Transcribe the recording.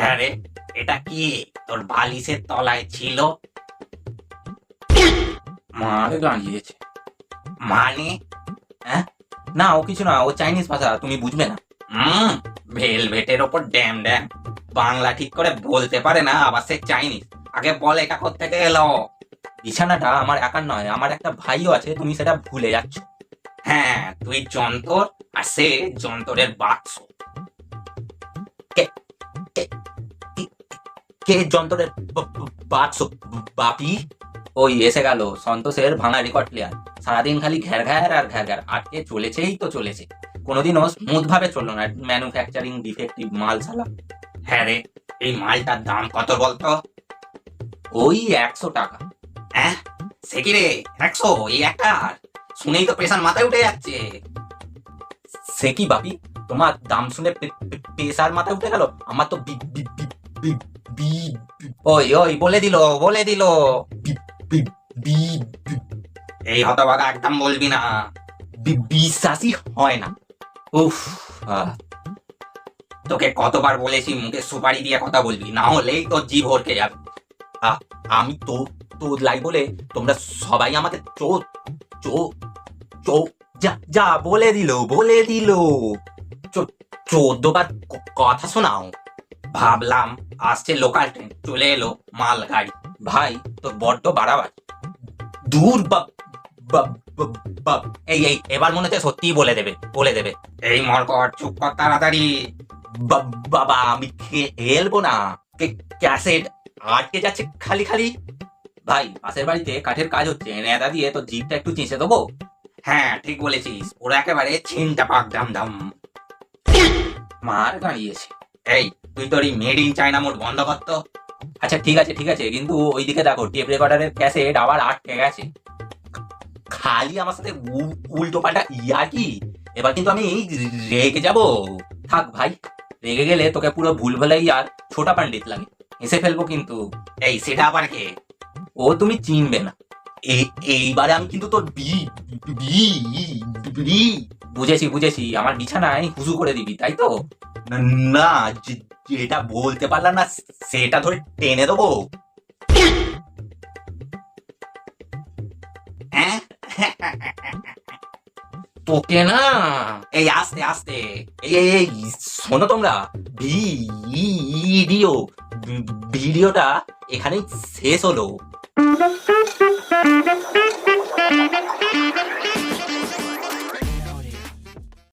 হ্যাঁ রে এটা কি? তোর বালিশের তলায় ছিল? মারে দাঁড়িয়েছে। মানে? হ্যাঁ? না ও কিছু না ও চাইনিজ ভাষা তুমি বুঝবে না। হুম ভেলভেটের ওপর ড্যাম ড্যাম। বাংলা ঠিক করে বলতে পারে না আবার সে চাইনিজ। আগে বল এটা থেকে এলো? বিছানাটা আমার একার নয় আমার একটা ভাইও আছে তুমি সেটা ভুলে যাচ্ছ। হ্যাঁ তুই যন্তর আর সে যন্তরের বাক্স। কে যন্ত্রের বাক্স বাপি ওই এসে গেল সন্তোষের ভাঙা রেকর্ড প্লেয়ার সারাদিন খালি ঘ্যার ঘ্যার আর ঘ্যার ঘ্যার। আটকে চলেছেই তো চলেছে। কোনোদিনও স্মুথ ভাবে চলল না ম্যানুফ্যাকচারিং ডিফেক্টিভ মাল সালা। হ্যাঁ রে, এই মালটার দাম কত বলতো? ওই একশো টাকা। হ্যাঁ? সে কি রে? একশো? এই একটার শুনেই তো প্রেশার মাথায় উঠে যাচ্ছে। সে কি বাপি? তোমার দাম শুনে পে- পে- মাথায় উঠে গেল? আমার তো বি- ওই ওই বলে দিল বলে দিল। বি- এই হতভাগা একদম বলবি না। বিশ্বাসই হয় না। উফ আহ, তোকে কতবার বলেছি মুখে সুপারি দিয়ে কথা বলবি? না হলেই তোর জিভ হরকে যাবে। আমি তো তো লাই বলে তোমরা সবাই আমাকে চো চো চো যা যা বলে দিল বলে দিল। চোদ্দবার কথা শোনাও। ভাবলাম, আসছে লোকাল ট্রেন চলে এলো মাল গাড়ি ভাই, তোর বড্ড বাড়াবার দূর এই এই, এবার মনে হচ্ছে সত্যিই বলে দেবে বলে দেবে। এই মরকট চুপ কর তাড়াতাড়ি। বাবা, আমি খেলব না। ক্যাসেট, আটকে যাচ্ছে খালি খালি। ভাই, পাশের বাড়িতে কাঠের কাজ হচ্ছে নেদা দিয়ে তো জিপটা একটু চেঁচে দেবো? হ্যাঁ ঠিক বলেছিস। ওরা একেবারে ছিনটা পাক দাম দাম মার দাঁড়িয়েছে এই তুই তোর এই মেড ইন চায়না মোড বন্ধ করতো আচ্ছা ঠিক আছে ঠিক আছে, কিন্তু ওইদিকে দেখো টেপ রেকর্ডারের ক্যাসেট আবার আটকে গেছে। খালি আমার সাথে উল্টো পাল্টা ইয়া কি? এবার কিন্তু আমি রেগে যাব। থাক ভাই, রেগে গেলে তোকে পুরো ভুল ভুলাই আর ছোটা পান্ডিত লাগে। এসে ফেলব কিন্তু। এই, সেটা আবার কে? ও তুমি চিনবে না। এইবারে আমি কিন্তু তোর বি, বি- বি- বুঝেছি বুঝেছি। আমার বিছানায় হুজু করে দিবি, তাই তো? না- যেটা বলতে পারলাম না, সেটা ধরে টেনে দেবো। হ্যাঁ? তোকে না? এই, আস্তে আস্তে। এই এই এই, শোনো তোমরা। ভিডিও, ভিডিওটা এখানেই শেষ হলো।